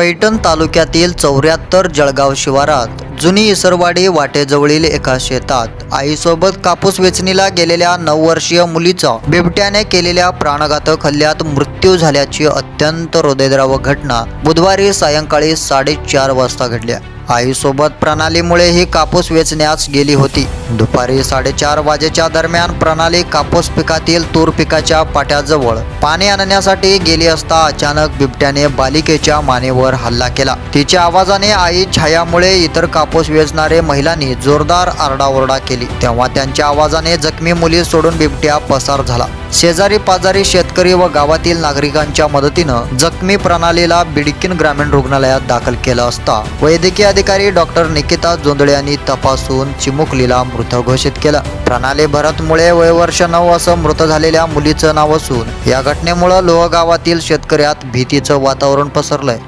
पैठण तालुक्यातील चौऱ्याहत्तर जळगाव शिवारात. जुनी इसरवाडी वाटेजवळील एका शेतात आईसोबत कापूस वेचणीला गेलेल्या नऊ वर्षीय मुलीचा बिबट्याने केलेल्या प्राणघातक हल्ल्यात मृत्यू झाल्याची अत्यंत हृदयद्रावक घटना बुधवारी सायंकाळी साडेचार वाजता घडल्या आईसोबत प्रणालीमुळे ही कापूस वेचण्यास गेली होती. दुपारी साडेचार वाजेच्या दरम्यान प्रणाली कापूस पिकातील तूर पिकाच्या पाट्याजवळ पाणी आणण्यासाठी गेली असता अचानक बिबट्याने बालिकेच्या मानेवर हल्ला केला. तिच्या आवाजाने आई छायामुळे इतर कापूस वेचणारे महिलांनी जोरदार आरडाओरडा केली. तेव्हा त्यांच्या आवाजाने जखमी मुली सोडून बिबट्या पसार झाला. शेजारी पाजारी शेतकरी व गावातील नागरिकांच्या मदतीनं जखमी प्रणालीला बिडकिन ग्रामीण रुग्णालयात दाखल केलं असता वैद्यकीय अधिकारी डॉक्टर निकिता जोंदळे यांनी तपासून चिमुकलीला मृत घोषित केलं. प्रणाली भरतमुळे वयवर्ष नऊ असं मृत झालेल्या मुलीचं नाव असून या घटनेमुळे लोहगावातील शेतकऱ्यात भीतीचं वातावरण पसरलंय.